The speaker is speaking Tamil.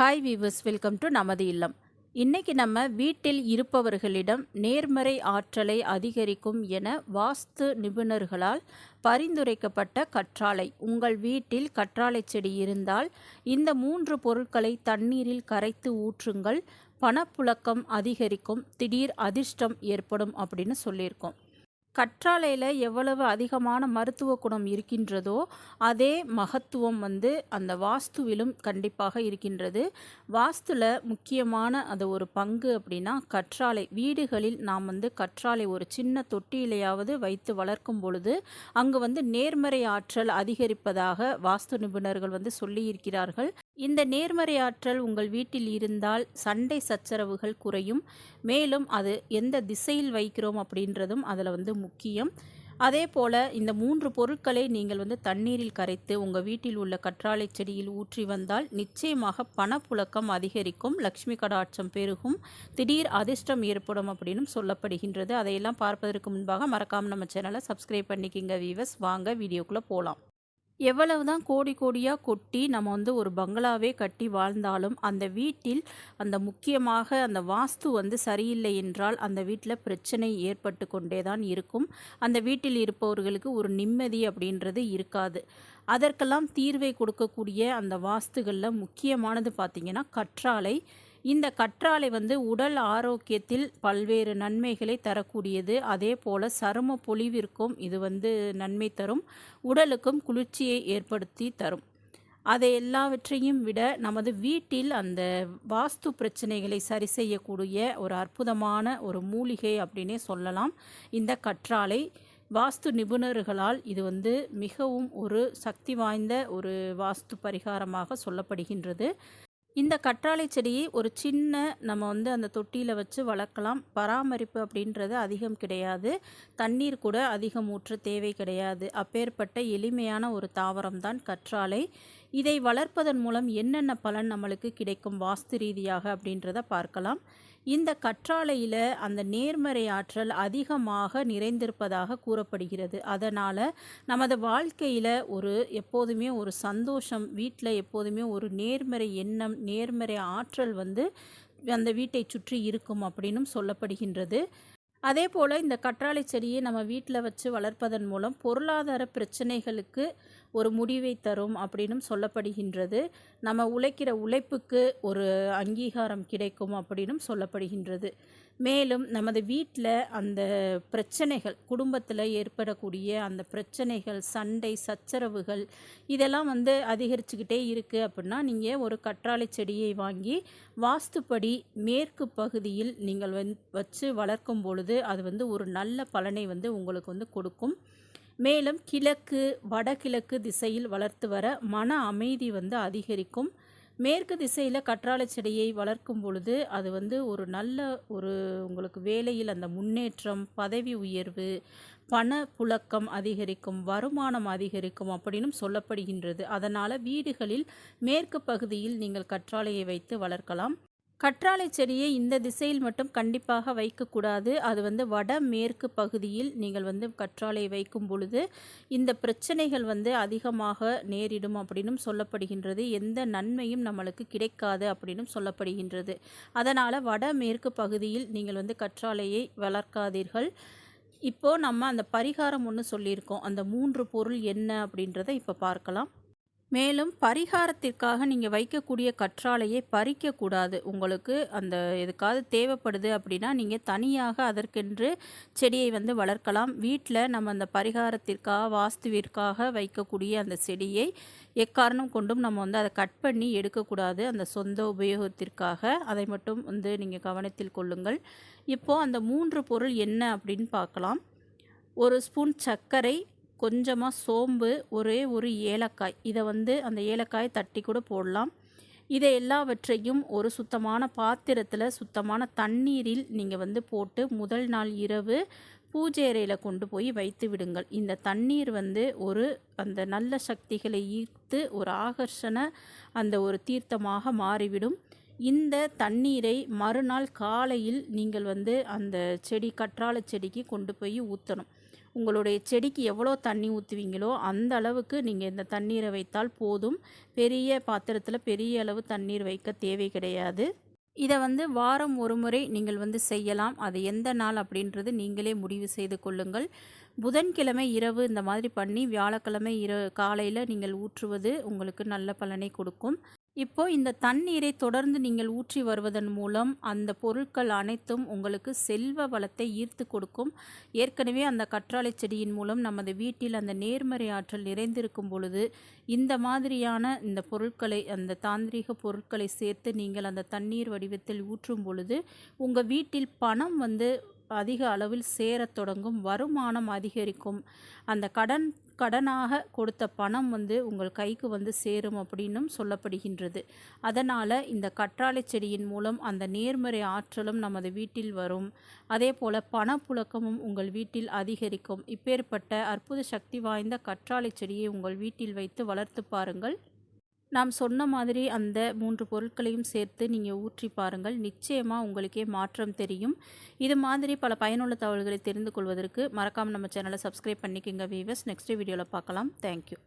ஹாய் வீவர்ஸ் வெல்கம் டு நமது இல்லம். இன்னைக்கு நம்ம வீட்டில் இருப்பவர்களிடம் நேர்மறை ஆற்றலை அதிகரிக்கும் என வாஸ்து நிபுணர்களால் பரிந்துரைக்கப்பட்ட கற்றாழை. உங்கள் வீட்டில் கற்றாழை செடி இருந்தால் இந்த மூன்று பொருட்களை தண்ணீரில் கரைத்து ஊற்றுங்கள். பணப்புழக்கம் அதிகரிக்கும். திடீர் அதிர்ஷ்டம் ஏற்படும் அப்படின்னு சொல்லியிருக்கோம். கற்றாழையில் எவ்வளவு அதிகமான மருத்துவ குணம் இருக்கின்றதோ அதே மகத்துவம் வந்து அந்த வாஸ்துவிலும் கண்டிப்பாக இருக்கின்றது. வாஸ்துவில் முக்கியமான அது ஒரு பங்கு அப்படின்னா கற்றாழை. வீடுகளில் நாம் வந்து கற்றாழை ஒரு சின்ன தொட்டியிலையாவது வைத்து வளர்க்கும் பொழுது அங்கு வந்து நேர்மறை ஆற்றல் அதிகரிப்பதாக வாஸ்து நிபுணர்கள் வந்து சொல்லியிருக்கிறார்கள். இந்த நேர்மறை ஆற்றல் உங்கள் வீட்டில் இருந்தால் சண்டை சச்சரவுகள் குறையும். மேலும் அது எந்த திசையில் வைக்கிறோம் அப்படின்றதும் அதில் வந்து முக்கியம். அதே போல் இந்த மூன்று பொருட்களை நீங்கள் வந்து தண்ணீரில் கரைத்து உங்கள் வீட்டில் உள்ள கற்றாழை செடியில் ஊற்றி வந்தால் நிச்சயமாக பணப்புழக்கம் அதிகரிக்கும். லக்ஷ்மி கடாட்சம் பெருகும். திடீர் அதிர்ஷ்டம் ஏற்படும் அப்படின்னு சொல்லப்படுகின்றது. அதையெல்லாம் பார்ப்பதற்கு முன்பாக மறக்காமல் நம்ம சேனலை சப்ஸ்கிரைப் பண்ணிக்கிங்க வீவர்ஸ். வாங்க வீடியோக்குள்ளே போகலாம் எவ்வளவு தான் கோடி கோடியாக கொட்டி நம்ம வந்து ஒரு பங்களாவே கட்டி வாழ்ந்தாலும் அந்த வீட்டில் அந்த முக்கியமாக அந்த வாஸ்து வந்து சரியில்லை என்றால் அந்த வீட்டில் பிரச்சனை ஏற்பட்டு கொண்டே தான் இருக்கும். அந்த வீட்டில் இருப்பவர்களுக்கு ஒரு நிம்மதி அப்படின்றது இருக்காது. அதற்கெல்லாம் தீர்வை கொடுக்கக்கூடிய அந்த வாஸ்துகளில் முக்கியமானது பார்த்திங்கன்னா கற்றாழை. இந்த கற்றாழை வந்து உடல் ஆரோக்கியத்தில் பல்வேறு நன்மைகளை தரக்கூடியது. அதே போல் சரும பொலிவிற்கும் இது வந்து நன்மை தரும். உடலுக்கும் குளிர்ச்சியை ஏற்படுத்தி தரும். அதை எல்லாவற்றையும் விட நமது வீட்டில் அந்த வாஸ்து பிரச்சனைகளை சரி செய்யக்கூடிய ஒரு அற்புதமான ஒரு மூலிகை அப்படின்னே சொல்லலாம். இந்த கற்றாழை வாஸ்து நிபுணர்களால் இது வந்து மிகவும் ஒரு சக்தி வாய்ந்த ஒரு வாஸ்து பரிகாரமாக சொல்லப்படுகின்றது. இந்த கற்றாழை செடியை ஒரு சின்ன நம்ம வந்து அந்த தொட்டியில் வச்சு வளர்க்கலாம். பராமரிப்பு அப்படின்றது அதிகம் கிடையாது. தண்ணீர் கூட அதிகம் ஊற்ற தேவை கிடையாது. அப்பேற்பட்ட எளிமையான ஒரு தாவரம் தான் கற்றாழை. இதை வளர்ப்பதன் மூலம் என்னென்ன பலன் நம்மளுக்கு கிடைக்கும்? வாஸ்து ரீதியாக அப்படின்றத பார்க்கலாம். இந்த கற்றாழையில் அந்த நேர்மறை ஆற்றல் அதிகமாக நிறைந்திருப்பதாக கூறப்படுகிறது. அதனால் நமது வாழ்க்கையில் ஒரு எப்போதுமே ஒரு சந்தோஷம் வீட்டில் எப்போதுமே ஒரு நேர்மறை எண்ணம் நேர்மறை ஆற்றல் வந்து அந்த வீட்டை சுற்றி இருக்கும் அப்படின்னும் சொல்லப்படுகின்றது. அதே போல் இந்த கற்றாழை செடியை நம்ம வீட்டில் வச்சு வளர்ப்பதன் மூலம் பொருளாதார பிரச்சனைகளுக்கு ஒரு முடிவை தரும் அப்படின்னும் சொல்லப்படுகின்றது. நம்ம உழைக்கிற உழைப்புக்கு ஒரு அங்கீகாரம் கிடைக்கும் அப்படின்னும் சொல்லப்படுகின்றது. மேலும் நமது வீட்டில் அந்த பிரச்சனைகள் குடும்பத்தில் ஏற்படக்கூடிய அந்த பிரச்சனைகள் சண்டை சச்சரவுகள் இதெல்லாம் வந்து அதிகரிச்சுக்கிட்டே இருக்குது அப்படின்னா நீங்கள் ஒரு கற்றாழை செடியை வாங்கி வாஸ்துப்படி மேற்கு பகுதியில் நீங்கள் வந் வச்சு வளர்க்கும் பொழுது அது வந்து ஒரு நல்ல பலனை வந்து உங்களுக்கு வந்து கொடுக்கும். மேலும் கிழக்கு வடகிழக்கு திசையில் வளர்த்து வர மன அமைதி வந்து அதிகரிக்கும். மேற்கு திசையில் கற்றாழை செடியை வளர்க்கும் பொழுது அது வந்து ஒரு நல்ல ஒரு உங்களுக்கு வேலையில் அந்த முன்னேற்றம் பதவி உயர்வு பண புழக்கம் அதிகரிக்கும் வருமானம் அதிகரிக்கும் அப்படின்னும் சொல்லப்படுகின்றது. அதனால் வீடுகளில் மேற்கு பகுதியில் நீங்கள் கற்றாழையை வைத்து வளர்க்கலாம். கற்றாழை செடியை இந்த திசையில் மட்டும் கண்டிப்பாக வைக்கக்கூடாது. அது வந்து வட மேற்கு பகுதியில் நீங்கள் வந்து கற்றாழை வைக்கும் பொழுது இந்த பிரச்சனைகள் வந்து அதிகமாக நேரிடும் அப்படின்னும் சொல்லப்படுகின்றது. எந்த நன்மையும் நம்மளுக்கு கிடைக்காது அப்படின்னும் சொல்லப்படுகின்றது. அதனால் வட மேற்கு பகுதியில் நீங்கள் வந்து கற்றாழையை வளர்க்காதீர்கள். இப்போது நம்ம அந்த பரிகாரம் ஒன்று சொல்லியிருக்கோம். அந்த மூன்று பொருள் என்ன அப்படின்றத இப்போ பார்க்கலாம். மேலும் பரிகாரத்திற்காக நீங்கள் வைக்கக்கூடிய கற்றாழையை பறிக்கக்கூடாது. உங்களுக்கு அந்த எதுக்காவது தேவைப்படுது அப்படின்னா நீங்கள் தனியாக அதற்கென்று செடியை வந்து வளர்க்கலாம். வீட்டில் நம்ம அந்த பரிகாரத்திற்காக வாஸ்துவிற்காக வைக்கக்கூடிய அந்த செடியை எக்காரணம் கொண்டும் நம்ம வந்து அதை கட் பண்ணி எடுக்கக்கூடாது. அந்த சொந்த உபயோகத்திற்காக. அதை மட்டும் வந்து நீங்கள் கவனத்தில் கொள்ளுங்கள். இப்போது அந்த மூன்று பொருள் என்ன அப்படின்னு பார்க்கலாம். ஒரு ஸ்பூன் சர்க்கரை கொஞ்சமாக சோம்பு ஒரே ஒரு ஏலக்காய். இதை வந்து அந்த ஏலக்காய் தட்டி கூட போடலாம். இதை எல்லாவற்றையும் ஒரு சுத்தமான பாத்திரத்தில் சுத்தமான தண்ணீரில் நீங்கள் வந்து போட்டு முதல் நாள் இரவு பூஜை அறையில் கொண்டு போய் வைத்து விடுங்கள். இந்த தண்ணீர் வந்து ஒரு அந்த நல்ல சக்திகளை ஈர்த்து ஒரு ஆகர்ஷண அந்த ஒரு தீர்த்தமாக மாறிவிடும். இந்த தண்ணீரை மறுநாள் காலையில் நீங்கள் வந்து அந்த செடி கற்றாழை செடிக்கு கொண்டு போய் ஊற்றணும் உங்களுடைய செடிக்கு எவ்வளோ தண்ணி ஊற்றுவீங்களோ அந்த அளவுக்கு நீங்கள் இந்த தண்ணீரை வைத்தால் போதும். பெரிய பாத்திரத்தில் பெரிய அளவு தண்ணீர் வைக்க தேவை கிடையாது. இதை வந்து வாரம் ஒரு முறை நீங்கள் வந்து செய்யலாம். அது எந்த நாள் அப்படின்றது நீங்களே முடிவு செய்து கொள்ளுங்கள். புதன்கிழமை இரவு இந்த மாதிரி பண்ணி வியாழக்கிழமை இர காலையில் நீங்கள் ஊற்றுவது உங்களுக்கு நல்ல பலனை கொடுக்கும். இப்போ இந்த தண்ணீரை தொடர்ந்து நீங்கள் ஊற்றி வருவதன் மூலம் அந்த பொருட்கள் அனைத்தும் உங்களுக்கு செல்வ வளத்தை ஈர்த்து கொடுக்கும். ஏற்கனவே அந்த கற்றாழை செடியின் மூலம் நமது வீட்டில் அந்த நேர்மறை ஆற்றல் நிறைந்திருக்கும் பொழுது இந்த மாதிரியான இந்த பொருட்களை அந்த தாந்திரிக பொருட்களை சேர்த்து நீங்கள் அந்த தண்ணீர் வடிவத்தில் ஊற்றும் பொழுது உங்கள் வீட்டில் பணம் வந்து அதிக அளவில் சேரத் தொடங்கும் வருமானம் அதிகரிக்கும். அந்த கடன் கடனாக கொடுத்த பணம் வந்து உங்கள் கைக்கு வந்து சேரும் அப்படின்னும் சொல்லப்படுகின்றது. அதனால் இந்த கற்றாழை செடியின் மூலம் அந்த நேர்மறை ஆற்றலும் நமது வீட்டில் வரும். அதே போல் பணப்புழக்கமும் உங்கள் வீட்டில் அதிகரிக்கும். இப்பேற்பட்ட அற்புத சக்தி வாய்ந்த கற்றாழை செடியை உங்கள் வீட்டில் வைத்து வளர்த்து பாருங்கள். நாம் சொன்ன மாதிரி அந்த மூன்று பொருட்களையும் சேர்த்து நீங்கள் ஊற்றி பாருங்கள். நிச்சயமாக உங்களுக்கே மாற்றம் தெரியும். இது மாதிரி பல பயனுள்ள தகவல்களை தெரிந்து கொள்வதற்கு மறக்காமல் நம்ம சேனலை சப்ஸ்கிரைப் பண்ணிக்கோங்க வீவர்ஸ் நெக்ஸ்ட் வீடியோவில் பார்க்கலாம். தேங்க்யூ